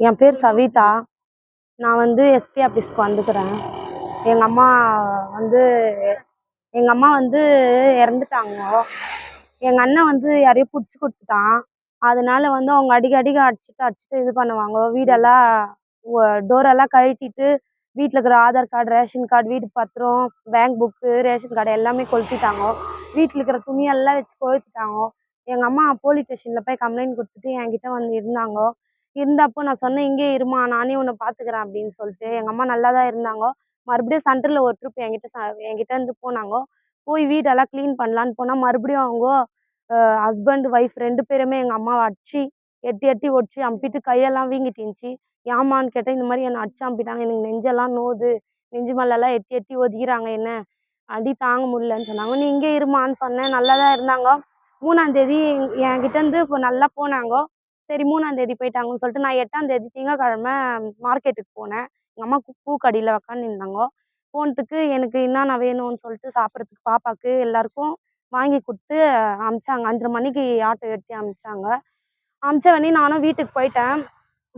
என் பேர் சவிதா. நான் வந்து எஸ்பி ஆஃபீஸ்க்கு வந்துக்கிறேன். எங்கள் அம்மா வந்து எங்கள் அம்மா வந்து இறந்துட்டாங்க. எங்கள் அண்ணன் வந்து யாரையும் பிடிச்சி கொடுத்துட்டான். அதனால வந்து அவங்க அடிக்க அடிக்க அடிச்சுட்டு அடிச்சுட்டு இது பண்ணுவாங்க. வீடெல்லாம் டோரெல்லாம் கழட்டிட்டு வீட்டில் இருக்கிற ஆதார் கார்டு ரேஷன் கார்டு வீட்டு பத்திரம் பேங்க் புக்கு ரேஷன் கார்டு எல்லாமே கொளுத்திட்டாங்க. வீட்டில் இருக்கிற துணியெல்லாம் வச்சு கொளுத்திட்டாங்க. எங்கள் அம்மா போலீஸ் ஸ்டேஷனில் போய் கம்ப்ளைண்ட் கொடுத்துட்டு என்கிட்ட வந்து இருந்தாங்க. இருந்தப்போ நான் சொன்னேன் இங்கே இருமா நானே உன்னை பார்த்துக்கிறேன் அப்படின்னு சொல்லிட்டு. எங்கள் அம்மா நல்லா தான் இருந்தாங்க. மறுபடியும் சென்டரில் ஒரு ட்ரிப் என்கிட்ட ச என்கிட்ட இருந்து போனாங்க. போய் வீடெல்லாம் க்ளீன் பண்ணலான்னு போனால் மறுபடியும் அவங்க ஹஸ்பண்ட் ஒய்ஃப் ரெண்டு பேருமே எங்கள் அம்மாவை அடிச்சு எட்டி எட்டி ஒடிச்சு அம்பிட்டு கையெல்லாம் வீங்கிட்டு இருந்துச்சு. ஏமான்னு கேட்டேன் இந்த மாதிரி என்னை அடிச்சு அம்பிட்டாங்க எனக்கு நெஞ்செல்லாம் நோது நெஞ்சு மேலெல்லாம் எட்டி எட்டி ஒதிக்கிறாங்க என்ன? அடி தாங்க முடியலன்னு சொன்னாங்க. நீ இங்கே இருமான்னு சொன்னேன். நல்லா தான் இருந்தாங்க. மூணாந்தேதி என்கிட்டேருந்து இப்போ நல்லா போனாங்க. சரி மூணாந்தேதி போயிட்டாங்கன்னு சொல்லிட்டு நான் எட்டாம் தேதி திங்கக்கிழமை மார்க்கெட்டுக்கு போனேன். எங்கள் அம்மா பூ- உக்காந்து உக்காந்துருந்தாங்க போனதுக்கு எனக்கு என்னென்ன வேணும்னு சொல்லிட்டு சாப்பிட்றதுக்கு பாப்பாக்கு எல்லாருக்கும் வாங்கி கொடுத்து அமிச்சாங்க. அஞ்சரை மணிக்கு ஆட்டோ எடுத்து அமிச்சாங்க. அமிச்ச உடனே நானும் வீட்டுக்கு போயிட்டேன்.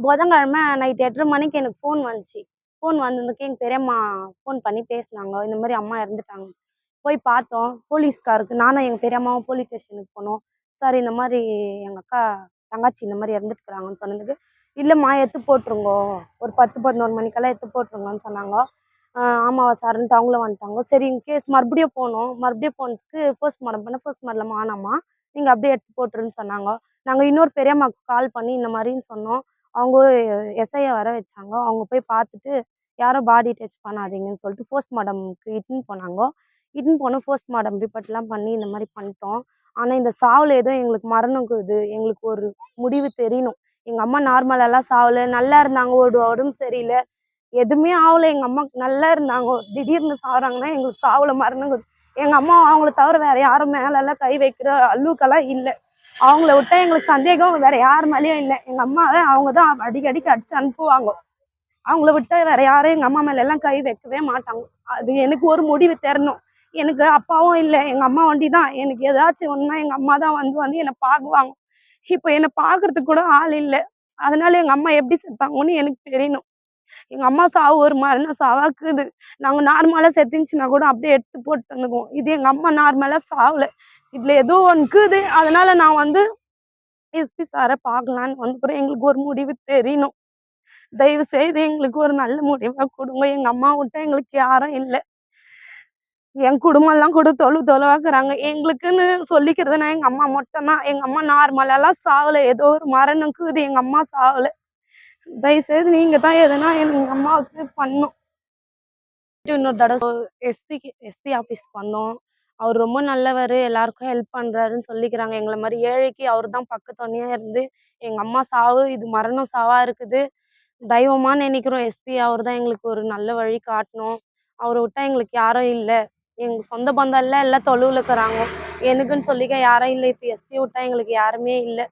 புதன்கிழமை நைட் எட்டரை மணிக்கு எனக்கு ஃபோன் வந்துச்சு. ஃபோன் வந்ததுக்கு எங்கள் பெரியம்மா ஃபோன் பண்ணி பேசினாங்க. இந்த மாதிரி அம்மா இறந்துட்டாங்க. போய் பார்த்தோம். போலீஸ்காருக்கு நானும் எங்கள் பெரியம்மாவும் போலீஸ் ஸ்டேஷனுக்கு போனோம். சார் இந்த மாதிரி எங்கள் அக்கா தங்காச்சி இந்த மாதிரி இறந்துட்டுக்கிறாங்கன்னு சொன்னதுக்கு இல்லைம்மா எடுத்து போட்டுருங்கோ. ஒரு பத்து பதினோரு மணிக்கெல்லாம் எடுத்து போட்டுருங்கன்னு சொன்னாங்க. ஆமாவா சார்ன்ட்டு அவங்களும் வந்துட்டாங்க. சரி இன் கேஸ் மறுபடியும் போனோம். மறுபடியும் போனதுக்கு போஸ்ட் மார்டம் பண்ண போஸ்ட் மார்டம் ஆனாமா நீங்கள் அப்படியே எடுத்து போட்டுருன்னு சொன்னாங்க. நாங்கள் இன்னொரு பெரியம்மாவுக்கு கால் பண்ணி இந்த மாதிரின்னு சொன்னோம். அவங்க எஸ்ஐயை வர வச்சாங்க. அவங்க போய் பார்த்துட்டு யாரும் பாடி டச் பண்ணாதீங்கன்னு சொல்லிட்டு போஸ்ட் மார்டம்க்கு இட்டுன்னு போனாங்க. இட்டுன்னு போனோம் போஸ்ட் மார்டம் ரிப்போர்ட்லாம் பண்ணி இந்த மாதிரி பண்ணிட்டோம். ஆனால் இந்த சாவில் ஏதோ எங்களுக்கு மரணம் இது எங்களுக்கு ஒரு முடிவு தெரியணும். எங்கள் அம்மா நார்மலெல்லாம் சாவில் நல்லா இருந்தாங்க ஒரு உடம்பு சரியில்லை. எதுவுமே ஆகலை எங்கள் அம்மா நல்லா இருந்தாங்க. திடீர்னு சாகுறாங்கன்னா எங்களுக்கு சாவில் மரணம் எங்கள் அம்மா அவங்கள தவிர வேற யாரும் மேலெல்லாம் கை வைக்கிற அல்லுக்கெல்லாம் இல்லை. அவங்கள விட்டா எங்களுக்கு சந்தேகம் வேற யார் மேலேயும் இல்லை. எங்கள் அம்மாவை அவங்க தான் அடிக்கடிக்கு அடிச்சு அனுப்புவாங்க. அவங்கள விட்டா வேற யாரும் எங்கள் அம்மா மேல எல்லாம் கை வைக்கவே மாட்டாங்க. அது எனக்கு ஒரு முடிவு தரணும். எனக்கு அப்பாவும் இல்லை எங்கள் அம்மா வண்டி தான் எனக்கு ஏதாச்சும் ஒன்றுனா எங்கள் அம்மா தான் வந்து வந்து என்னை பார்க்குவாங்க இப்போ என்னை பார்க்கறதுக்கு கூட ஆள் இல்லை. அதனால எங்கள் அம்மா எப்படி செத்தாங்கன்னு எனக்கு தெரியணும். எங்கள் அம்மா சாவு ஒரு மாதிரினா சாவாக்குது. நாங்கள் நார்மலாக செத்துச்சுன்னா கூட அப்படியே எடுத்து போட்டு வந்துக்குவோம் இது எங்கள் அம்மா நார்மலாக சாவலை. இதில் ஏதோ ஒன்றுக்குது அதனால நான் வந்து எஸ்பி சாரை பார்க்கலான்னு வந்துக்கிறேன் எங்களுக்கு ஒரு முடிவு தெரியணும். தயவு செய்து எங்களுக்கு ஒரு நல்ல முடிவாக கொடுங்க. எங்கள் அம்மா விட்டா எங்களுக்கு யாரும் இல்லை. என் குடும்பம்லாம் கூட தொழு தொலைவாக்குறாங்க எங்களுக்குன்னு சொல்லிக்கிறதுனா எங்க அம்மா மட்டும்தான். எங்க அம்மா நார்மலாலாம் சாகலை. ஏதோ ஒரு மரணக்குது எங்க அம்மா சாவல தயவுசெய்து நீங்க தான் எதுனா எங்க அம்மாவுக்கு பண்ணும். இன்னொரு தடவை எஸ்பி எஸ்பி ஆஃபீஸ்க்கு வந்தோம் அவர் ரொம்ப நல்லவர். எல்லாருக்கும் ஹெல்ப் பண்றாருன்னு சொல்லிக்கிறாங்க. எங்களை மாதிரி ஏழைக்கு அவர் தான் பக்கத்துணையாக இருந்து எங்க அம்மா சாவு இது மரணம் சாவாக இருக்குது. தெய்வமாக நினைக்கிறோம். எஸ்பி அவர் தான் எங்களுக்கு ஒரு நல்ல வழி காட்டணும். அவரை விட்டா எங்களுக்கு யாரும் இல்லை. எங்க சொந்த பந்தம் எல்லாம் தொழுவில் இருக்கிறாங்க. எனக்குன்னு சொல்லிக்க யாரும் இல்லை. இப்போ எஸ்பி விட்டா எங்களுக்கு யாருமே இல்லை.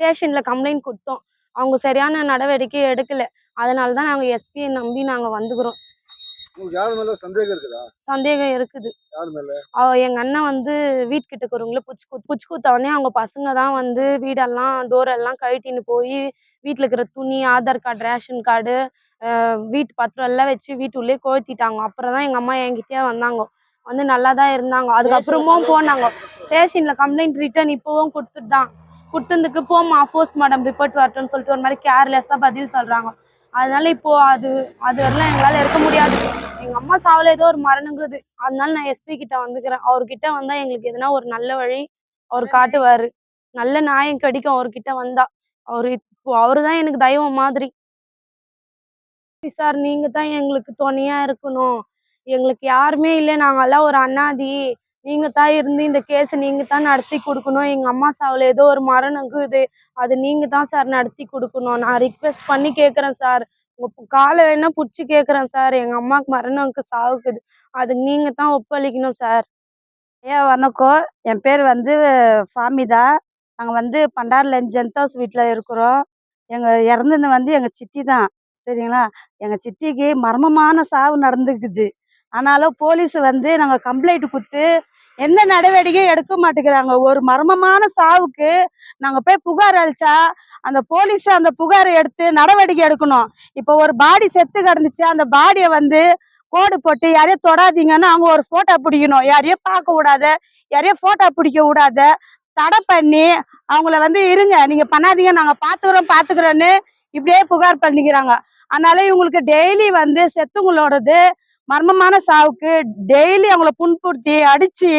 ஸ்டேஷன்ல கம்ப்ளைண்ட் கொடுத்தோம். அவங்க சரியான நடவடிக்கை எடுக்கல. அதனால தான் நாங்கள் எஸ்பியை நம்பி நாங்கள் வந்துக்கிறோம். சந்தேகம் இருக்குதா? எங்க அண்ணன் வந்து வீட்டுக்கிட்ட இருக்கிறவங்கள புச்சு புச்சு குத்த உடனே அவங்க பசங்க தான் வந்து வீடெல்லாம் டோர் எல்லாம் கழட்டின்னு போய் வீட்டில் இருக்கிற துணி ஆதார் கார்டு ரேஷன் கார்டு வீட்டு பத்திரம் எல்லாம் வச்சு வீட்டுள்ளே கொளுத்திட்டாங்க. அப்புறம் தான் எங்கள் அம்மா என்கிட்டயே வந்தாங்க. வந்து நல்லா தான் இருந்தாங்க. அதுக்கப்புறமும் போனாங்க. ஸ்டேஷனில் கம்ப்ளைண்ட் ரிட்டர்ன் இப்போவும் கொடுத்துட்டு தான் கொடுத்ததுக்கு போமா போஸ்ட் மார்டம் ரிப்போர்ட் வரட்டும்னு சொல்லிட்டு ஒரு மாதிரி கேர்லெஸ்ஸாக பதில் சொல்கிறாங்க அதனால இப்போ அது அது வரலாம் எங்களால் இருக்க முடியாது. எங்கள் அம்மா சாவில் ஏதோ ஒரு மரணங்குது. அதனால நான் எஸ்பி கிட்ட வந்துக்கிறேன். அவர்கிட்ட வந்தால் எங்களுக்கு எதுனா ஒரு நல்ல வழி அவர் காட்டுவார். நல்ல நியாயம் கிடைக்கும் அவர்கிட்ட வந்தா. அவர் இப்போ அவரு தான் எனக்கு தெய்வம் மாதிரி. சார் நீங்க தான் எங்களுக்கு துணையா இருக்கணும். எங்களுக்கு யாருமே இல்லை நாங்கெல்லாம் ஒரு அண்ணாதி நீங்க தான் இருந்து இந்த கேஸை நீங்க தான் நடத்தி கொடுக்கணும். எங்க அம்மா சாவில் ஏதோ ஒரு மரணங்குது அது நீங்க தான் சார் நடத்தி கொடுக்கணும். நான் ரிக்வெஸ்ட் பண்ணி கேட்குறேன் சார். உங்க காலை வேணா பிடிச்சி கேட்குறேன் சார். எங்கள் அம்மாவுக்கு மரணம்க்கு சாவுக்குது. அதுக்கு நீங்க தான் ஒப்பளிக்கணும் சார். ஐயா வணக்கம். என் பேர் வந்து ஃபாமிதா. நாங்கள் வந்து பண்டாரில் ஹவுஸ் வீட்டில் இருக்கிறோம். எங்கள் இறந்தது வந்து எங்கள் சித்தி தான். சரிங்களா? எங்கள் சித்திக்கு மர்மமான சாவு நடந்துக்குது. ஆனாலும் போலீஸ் வந்து நாங்கள் கம்ப்ளைண்ட் கொடுத்து எந்த நடவடிக்கையும் எடுக்க மாட்டேங்கிறாங்க. ஒரு மர்மமான சாவுக்கு நாங்கள் போய் புகார் அளிச்சா அந்த போலீஸ் அந்த புகாரை எடுத்து நடவடிக்கை எடுக்கணும். இப்போ ஒரு பாடி செத்து கிடந்துச்சு. அந்த பாடியை வந்து கோடு போட்டு யாரையும் தொடாதீங்கன்னு அவங்க ஒரு ஃபோட்டோ பிடிக்கணும். யாரையும் பார்க்க விடாத யாரையும் ஃபோட்டோ பிடிக்க விடாத தடை பண்ணி அவங்கள வந்து இருங்க. நீங்கள் பண்ணாதீங்க. நாங்கள் பார்த்துக்குறோம் பார்த்துக்குறோன்னு இப்படியே புகார் பண்ணிக்கிறாங்க. அதனால இவங்களுக்கு டெய்லி வந்து செத்துங்களோடது மர்மமான சாவுக்கு டெய்லி அவங்கள புண்படுத்தி அடிச்சு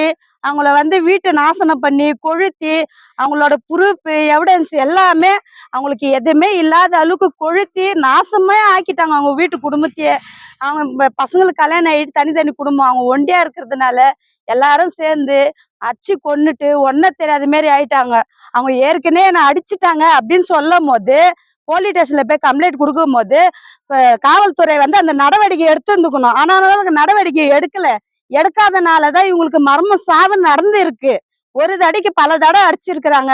அவங்கள வந்து வீட்டை நாசனம் பண்ணி கொழுத்தி அவங்களோட ப்ரூஃப் எவிடன்ஸ் எல்லாமே அவங்களுக்கு எதுவுமே இல்லாத அளவுக்கு கொழுத்தி நாசமே ஆக்கிட்டாங்க அவங்க வீட்டு குடும்பத்தையே. அவங்க பசங்களுக்கு கல்யாணம் ஆகிட்டு தனித்தனி குடும்பம் அவங்க ஒண்டியா இருக்கிறதுனால எல்லாரும் சேர்ந்து அடிச்சு கொன்னுட்டு ஒன்ன தெரியாத மாரி ஆயிட்டாங்க. அவங்க ஏற்கனவே என்னை அடிச்சிட்டாங்க அப்படின்னு சொல்லும் போது போலீஸ் ஸ்டேஷன்ல போய் கம்ப்ளைண்ட் கொடுக்கும் போது காவல்துறை வந்து அந்த நடவடிக்கை எடுத்துருந்துக்கணும். ஆனாலும் அவங்க நடவடிக்கை எடுக்கல. எடுக்காதனாலதான் இவங்களுக்கு மர்ம சாவு நடந்து இருக்கு ஒரு தடிக்கு பல தடவை அடிச்சிருக்கிறாங்க.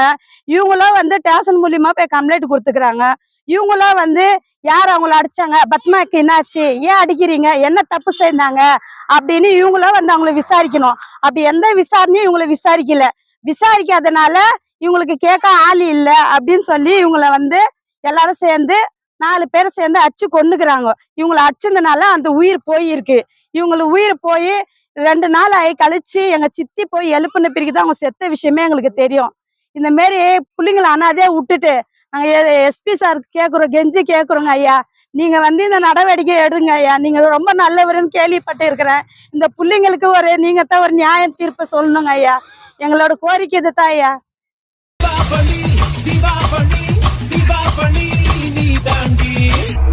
இவங்களும் வந்து ஸ்டேஷன் மூலியமா போய் கம்ப்ளைண்ட் கொடுத்துக்கிறாங்க. இவங்களும் வந்து யார் அவங்கள அடிச்சாங்க? பத்மாக்கு என்னாச்சு? ஏன் அடிக்கிறீங்க? என்ன தப்பு செய்தாங்க? அப்படின்னு இவங்களும் வந்து அவங்கள விசாரிக்கணும். அப்படி எந்த விசாரணையும் இவங்கள விசாரிக்கல. விசாரிக்காதனால இவங்களுக்கு கேட்க ஆள் இல்லை அப்படின்னு சொல்லி இவங்கள வந்து எல்லாரும் சேர்ந்து நாலு பேர் சேர்ந்து அடிச்சு கொண்டுக்கிறாங்க இவங்கள அடிச்சதுனால அந்த உயிர் போயிருக்கு. இவங்களுக்கு உயிர் போய் ரெண்டு நாள் ஆகி கழிச்சு எங்க சித்தி போய் எழுப்புன பிறகுதான் அவங்க செத்த விஷயமே எங்களுக்கு தெரியும். இந்த மாரி பிள்ளைங்கள அனாதே விட்டுட்டு நாங்க எஸ்பி சார் கேக்குறோம் கெஞ்சி கேக்குறோங்க ஐயா. நீங்க வந்து இந்த நடவடிக்கை எடுங்க ஐயா. நீங்க ரொம்ப நல்லவருன்னு கேள்விப்பட்டு இருக்கிறேன். இந்த பிள்ளைங்களுக்கு ஒரு நீங்க தான் ஒரு நியாயம் தீர்ப்பு சொல்லணுங்க ஐயா. எங்களோட கோரிக்கை இதுதான் ஐயா.